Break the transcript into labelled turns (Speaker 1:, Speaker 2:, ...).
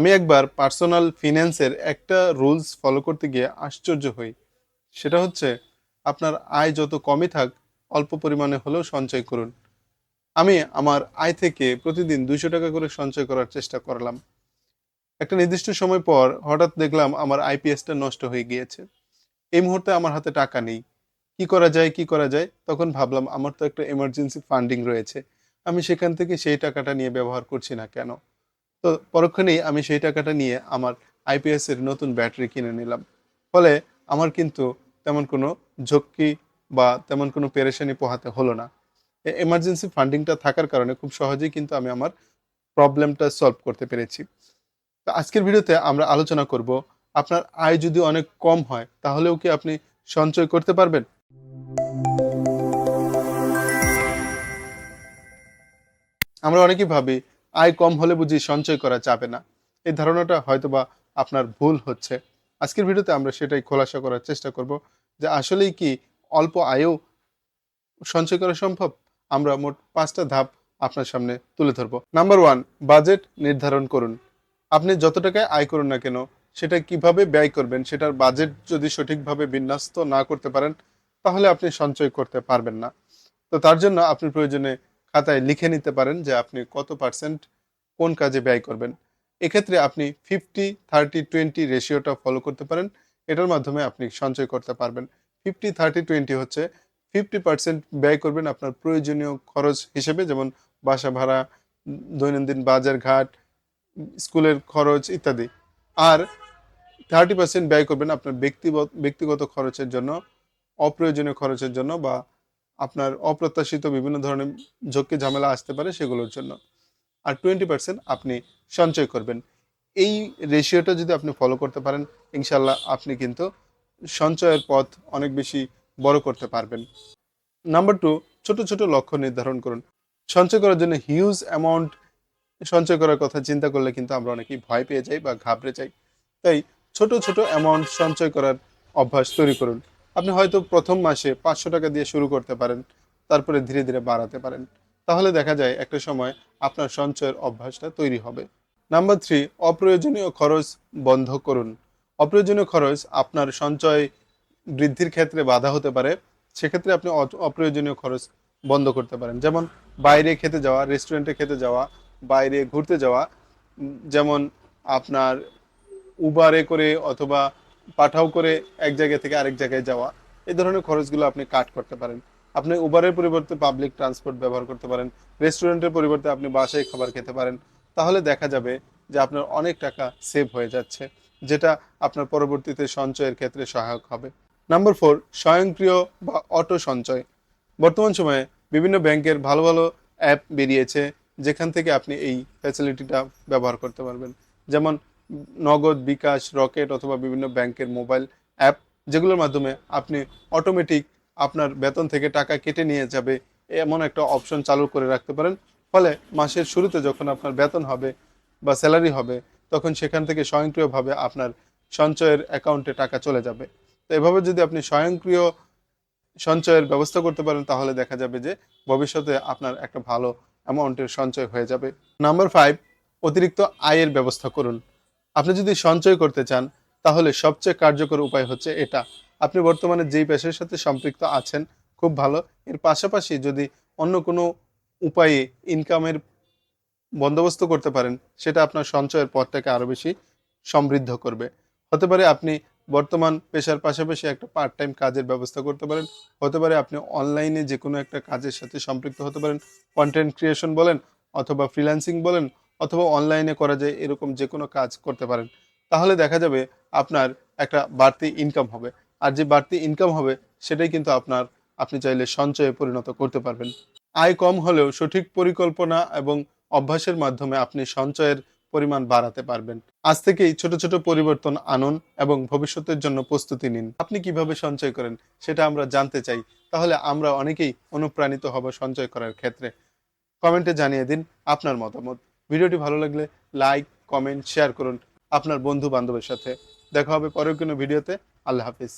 Speaker 1: আমি একবার পার্সোনাল ফিন্যান্সের একটা রুলস ফলো করতে গিয়ে আশ্চর্য হই। সেটা হচ্ছে, আপনার আয় যত কমই থাক, অল্প পরিমাণে হলেও সঞ্চয় করুন। আমি আমার আয় থেকে প্রতিদিন দুইশো টাকা করে সঞ্চয় করার চেষ্টা করলাম। একটা নির্দিষ্ট সময় পর হঠাৎ দেখলাম আমার আইপিএসটা নষ্ট হয়ে গিয়েছে। এই মুহূর্তে আমার হাতে টাকা নেই। কি করা যায়, কি করা যায়? তখন ভাবলাম, আমার তো একটা এমার্জেন্সি ফান্ডিং রয়েছে। আমি সেখান থেকে সেই টাকাটা নিয়ে ব্যবহার করছি না কেন? তো পরক্ষণেই আমি সেই টাকাটা নিয়ে আমার আইপিএস এর নতুন ব্যাটারি কিনে নিলাম। ফলে আমার কিন্তু তেমন কোনো ঝক্কি বা তেমন কোনো পেরেশানি পোহাতে হলো না। এমার্জেন্সি ফান্ডিংটা থাকার কারণে খুব সহজেই কিন্তু আমি আমার প্রবলেমটা সলভ করতে পেরেছি। তো আজকের ভিডিওতে আমরা আলোচনা করব, আপনার আয় যদি অনেক কম হয়, তাহলেও কি আপনি সঞ্চয় করতে পারবেন? আমরা অনেকেই ভাবি আয় কম হলে বুঝি সঞ্চয় করা যাবে না। এই ধারণাটা হয়তোবা আপনার ভুল হচ্ছে। আজকের ভিডিওতে আমরা সেটাই খোলাসা করার চেষ্টা করব যে আসলেই কি অল্প আয়েও সঞ্চয় করা সম্ভব? আমরা মোট পাঁচটা ধাপ আপনার সামনে তুলে ধরবো। নাম্বার ওয়ান, বাজেট নির্ধারণ করুন। আপনি যত টাকায় আয় করুন না কেন, সেটা কীভাবে ব্যয় করবেন সেটার বাজেট যদি সঠিকভাবে বিন্যস্ত না করতে পারেন, তাহলে আপনি সঞ্চয় করতে পারবেন না। তো তার জন্য আপনি প্রয়োজনে খাতায় লিখে নিতে পারেন যে আপনি কত পার্সেন্ট কোন কাজে ব্যয় করবেন? এক্ষেত্রে আপনি ফিফটি থার্টি টোয়েন্টি রেশিওটা ফলো করতে পারেন। এটার মাধ্যমে আপনি সঞ্চয় করতে পারবেন। ফিফটি থার্টি টোয়েন্টি হচ্ছে ফিফটি পার্সেন্ট ব্যয় করবেন আপনার প্রয়োজনীয় খরচ হিসেবে, যেমন বাসা ভাড়া, দৈনন্দিন বাজার ঘাট, স্কুলের খরচ ইত্যাদি। আর থার্টি পার্সেন্ট ব্যয় করবেন আপনার ব্যক্তিগত ব্যক্তিগত খরচের জন্য, অপ্রয়োজনীয় খরচের জন্য বা আপনার অপ্রত্যাশিত বিভিন্ন ধরনের ঝক্কি ঝামেলা আসতে পারে সেগুলোর জন্য। আর টোয়েন্টি পার্সেন্ট আপনি সঞ্চয় করবেন। এই রেশিওটা যদি আপনি ফলো করতে পারেন ইনশাল্লাহ আপনি কিন্তু সঞ্চয়ের পথ অনেক বেশি বড় করতে পারবেন। নাম্বার টু ছোট ছোট লক্ষ্য নির্ধারণ করুন। সঞ্চয় করার জন্য হিউজ অ্যামাউন্ট সঞ্চয় করার কথা চিন্তা করলে কিন্তু আমরা অনেকেই ভয় পেয়ে যাই বা ঘাবড়ে যাই। তাই ছোট ছোট অ্যামাউন্ট সঞ্চয় করার অভ্যাস তৈরি করুন। আপনি হয়তো প্রথম মাসে পাঁচশো টাকা দিয়ে শুরু করতে পারেন, তারপরে ধীরে ধীরে বাড়াতে পারেন। তাহলে দেখা যায় একটা সময় আপনার সঞ্চয়ের অভ্যাসটা তৈরি হবে। নাম্বার থ্রি, অপ্রয়োজনীয় খরচ বন্ধ করুন। অপ্রয়োজনীয় খরচ আপনার সঞ্চয় বৃদ্ধির ক্ষেত্রে বাধা হতে পারে। সেক্ষেত্রে আপনি অপ্রয়োজনীয় খরচ বন্ধ করতে পারেন। যেমন বাইরে খেতে যাওয়া রেস্টুরেন্টে খেতে যাওয়া, বাইরে ঘুরতে যাওয়া যেমন আপনার উবারে করে অথবা পাঠাও করে এক জায়গা থেকে আরেক জায়গায় যাওয়া, এই ধরনের খরচগুলো আপনি কাট করতে পারেন। আপনি উবারের পরিবর্তে পাবলিক ট্রান্সপোর্ট ব্যবহার করতে পারেন রেস্টুরেন্টের পরিবর্তে আপনি বাসায় খাবার খেতে পারেন। তাহলে দেখা যাবে যে আপনার অনেক টাকা সেভ হয়ে যাচ্ছে, যেটা আপনার পরবর্তীতে সঞ্চয়ের ক্ষেত্রে সহায়ক হবে। নাম্বার ফোর স্বয়ংক্রিয় বা অটো সঞ্চয়। বর্তমান সময়ে বিভিন্ন ব্যাংকের ভালো ভালো অ্যাপ বেরিয়েছে, যেখান থেকে আপনি এই ফ্যাসিলিটিটা ব্যবহার করতে পারবেন। যেমন নগদ বিকাশ, রকেট অথবা বিভিন্ন ব্যাংকের মোবাইল অ্যাপ যেগুলোর মাধ্যমে আপনি অটোমেটিক আপনার বেতন থেকে টাকা কেটে নিয়ে যাবে, এমন একটা অপশন চালু করে রাখতে পারেন। ফলে মাসের শুরুতে যখন আপনার বেতন হবে বা স্যালারি হবে, তখন সেখান থেকে স্বয়ংক্রিয়ভাবে আপনার সঞ্চয়ের অ্যাকাউন্টে টাকা চলে যাবে। তো এভাবে যদি আপনি স্বয়ংক্রিয় সঞ্চয়ের ব্যবস্থা করতে পারেন, তাহলে দেখা যাবে যে ভবিষ্যতে আপনার একটা ভালো অ্যামাউন্টের সঞ্চয় হয়ে যাবে। নাম্বার ফাইভ অতিরিক্ত আয়ের ব্যবস্থা করুন। আপনি যদি সঞ্চয় করতে চান, তাহলে সবচেয়ে কার্যকর উপায় হচ্ছে এটা। আপনি বর্তমানে যেই পেশার সাথে সম্পৃক্ত আছেন, খুব ভালো। এর পাশাপাশি যদি অন্য কোনো উপায়ে ইনকামের বন্দোবস্ত করতে পারেন, সেটা আপনার সঞ্চয়ের পথটাকে আরও বেশি সমৃদ্ধ করবে। হতে পারে আপনি বর্তমান পেশার পাশাপাশি একটা পার্ট টাইম কাজের ব্যবস্থা করতে পারেন, হতে পারে আপনি অনলাইনে যে কোনো একটা কাজের সাথে সম্পৃক্ত হতে পারেন কন্টেন্ট ক্রিয়েশন বলেন অথবা ফ্রিল্যান্সিং বলেন, অথবা অনলাইনে করা যায় এরকম যে কোনো কাজ করতে পারেন। তাহলে দেখা যাবে আপনার একটা বাড়তি ইনকাম হবে। আর যে বাড়তি ইনকাম হবে, সেটাই কিন্তু আপনার আপনি চাইলে সঞ্চয়ে পরিণত করতে পারবেন। আয় কম হলেও সঠিক পরিকল্পনা এবং অভ্যাসের মাধ্যমে আপনি সঞ্চয়ের পরিমাণ বাড়াতে পারবেন। আজ থেকেই ছোট ছোট পরিবর্তন আনুন এবং ভবিষ্যতের জন্য প্রস্তুতি নিন। আপনি কীভাবে সঞ্চয় করেন, সেটা আমরা জানতে চাই। তাহলে আমরা অনেকেই অনুপ্রাণিত হব সঞ্চয় করার ক্ষেত্রে। কমেন্টে জানিয়ে দিন আপনার মতামত। ভিডিওটি ভালো লাগলে লাইক, কমেন্ট, শেয়ার করুন আপনার বন্ধু বান্ধবের সাথে। দেখা হবে পরের কোনো ভিডিওতে। আল্লাহ হাফিজ।